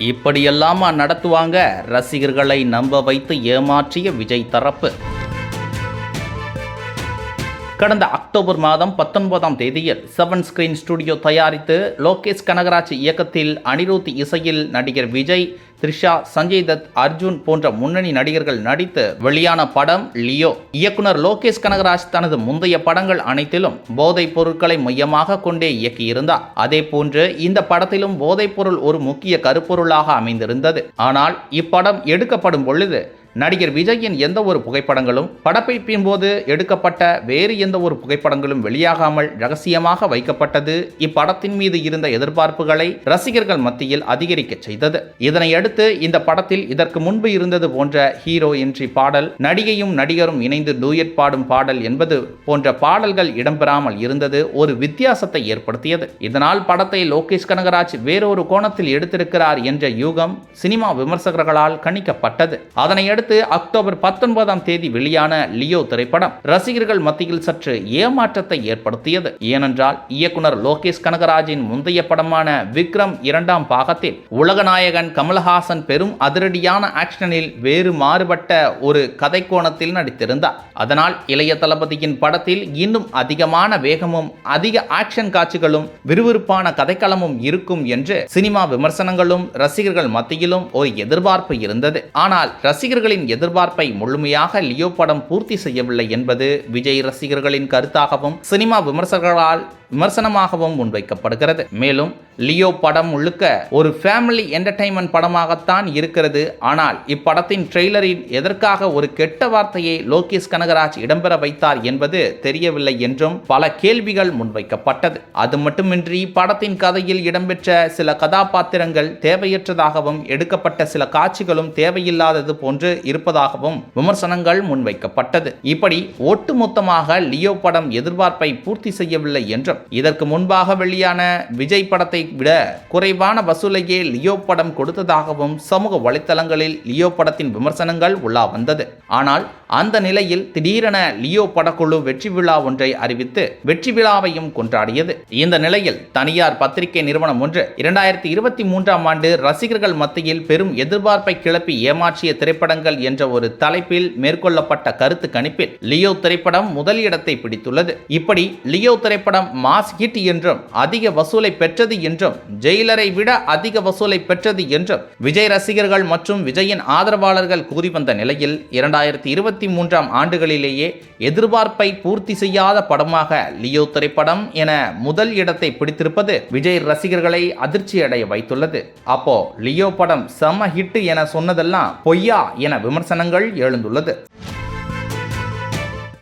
இப்படியெல்லாம் நடத்துவாங்க ரசிகர்களை நம்ப வைத்து ஏமாற்றிய விஜய் தரப்பு. கடந்த அக்டோபர் மாதம் பத்தொன்பதாம் தேதியில் செவன் ஸ்கிரீன் ஸ்டுடியோ தயாரித்து லோகேஷ் கனகராஜ் இயக்கத்தில் அனிருத் இசையில் நடிகர் விஜய் த்ரிஷா சஞ்சய் தத் அர்ஜுன் போன்ற முன்னணி நடிகர்கள் நடித்து வெளியான படம் லியோ. இயக்குனர் லோகேஷ் கனகராஜ் தனது முந்தைய படங்கள் அனைத்திலும் போதைப் பொருட்களை மையமாக கொண்டே இயக்கியிருந்தார். அதே போன்று இந்த படத்திலும் போதைப் பொருள் ஒரு முக்கிய கருப்பொருளாக அமைந்திருந்தது. ஆனால் இப்படம் எடுக்கப்படும் பொழுது நடிகர் விஜயின் எந்த ஒரு புகைப்படங்களும் படப்பிடிப்பின் போது எடுக்கப்பட்ட வேறு எந்த ஒரு புகைப்படங்களும் வெளியாகாமல் ரகசியமாக வைக்கப்பட்டது. இப்படத்தின் மீது இருந்த எதிர்பார்ப்புகளை ரசிகர்கள் மத்தியில் அதிகரிக்க செய்தது. இதனையடுத்து இந்த படத்தில் இதற்கு முன்பு இருந்தது போன்ற ஹீரோ என்ட்ரி பாடல் நடிகையும் நடிகரும் இணைந்து டூயட் பாடும் பாடல் என்பது போன்ற பாடல்கள் இடம்பெறாமல் இருந்தது ஒரு வித்தியாசத்தை ஏற்படுத்தியது. இதனால் படத்தை லோகேஷ் கனகராஜ் வேறொரு கோணத்தில் எடுத்திருக்கிறார் என்ற யூகம் சினிமா விமர்சகர்களால் கணிக்கப்பட்டது. அதனையடுத்து அக்டோபர் பத்தொன்பதாம் தேதி வெளியான லியோ திரைப்படம். ரசிகர்கள் மத்தியில் சற்று ஏமாற்றத்தை ஏற்படுத்தியது. ஏனென்றால் இயக்குனர் லோகேஷ் கனகராஜின் முந்தைய படமான விக்ரம் இரண்டாம் பாகத்தில் உலகநாயகன் கமல்ஹாசன் பெரும் அதிரடியான ஆக்ஷனில் வேறு மாறுபட்ட ஒரு கதைக்கோணத்தில் நடித்திருந்தார். அதனால் இளைய தளபதியின் படத்தில் இன்னும் அதிகமான வேகமும் அதிக ஆக்ஷன் காட்சிகளும் விறுவிறுப்பான கதைக்களமும் இருக்கும் என்று சினிமா விமர்சனங்களும் ரசிகர்கள் மத்தியிலும் ஒரு எதிர்பார்ப்பு இருந்தது. ஆனால் ரசிகர்களின் எதிர்பார்ப்பை முழுமையாக லியோ படம் பூர்த்தி செய்யவில்லை என்பது விஜய் ரசிகர்களின் கருத்தாகவும் சினிமா விமர்சகர்களால் விமர்சனமாகவும் முன்வைக்கப்படுகிறது. மேலும் லியோ படம் முழுக்க ஒரு ஃபேமிலி என்டர்டைன்மெண்ட் படமாகத்தான் இருக்கிறது. ஆனால் இப்படத்தின் ட்ரெய்லரில் எதற்காக ஒரு கெட்ட வார்த்தையை லோகேஷ் கனகராஜ் இடம்பெற வைத்தார் என்பது தெரியவில்லை என்றும் பல கேள்விகள் முன்வைக்கப்பட்டது. அது மட்டுமின்றி படத்தின் கதையில் இடம்பெற்ற சில கதாபாத்திரங்கள் தேவையற்றதாகவும் எடுக்கப்பட்ட சில காட்சிகளும் தேவையில்லாதது போன்று இருப்பதாகவும் விமர்சனங்கள் முன்வைக்கப்பட்டது. இப்படி ஒட்டுமொத்தமாக லியோ படம் எதிர்பார்ப்பை பூர்த்தி செய்யவில்லை என்றும் இதற்கு முன்பாக வெளியான விஜய் படத்தை விட குறைவான வசூலையே லியோ படம் கொடுத்ததாகவும் சமூக வலைத்தளங்களில் லியோ படத்தின் விமர்சனங்கள் உலா வந்தது. ஆனால் அந்த நிலையில் திடீரென லியோ படக்குழு வெற்றி விழா ஒன்றை அறிவித்து வெற்றி விழாவையும் கொண்டாடியது. இந்த நிலையில் தனியார் பத்திரிகை நிறுவனம் ஒன்று இரண்டாயிரத்தி இருபத்தி மூன்றாம் ஆண்டு ரசிகர்கள் மத்தியில் பெரும் எதிர்பார்ப்பை கிளப்பி ஏமாற்றிய திரைப்படங்கள் என்ற ஒரு தலைப்பில் மேற்கொள்ளப்பட்ட கருத்து கணிப்பில் லியோ திரைப்படம் முதலிடத்தை பிடித்துள்ளது. இப்படி லியோ திரைப்படம் மாஸ் ஹிட் என்றும் அதிக வசூலை பெற்றது என்றும் ஜெயிலரை விட அதிக வசூலை பெற்றது என்றும் விஜய் ரசிகர்கள் மற்றும் விஜயின் ஆதரவாளர்கள் கூறி வந்த நிலையில் இரண்டாயிரத்தி இருபத்தி மூன்றாம் ஆண்டுகளிலேயே எதிர்பார்ப்பை பூர்த்தி செய்யாத படமாக லியோ திரைப்படம் என முதல் இடத்தை பிடித்திருப்பது விஜய் ரசிகர்களை அதிர்ச்சி அடைய வைத்துள்ளது. அப்போ லியோ படம் செம ஹிட் என சொன்னதெல்லாம் பொய்யா என விமர்சனங்கள் எழுந்துள்ளது.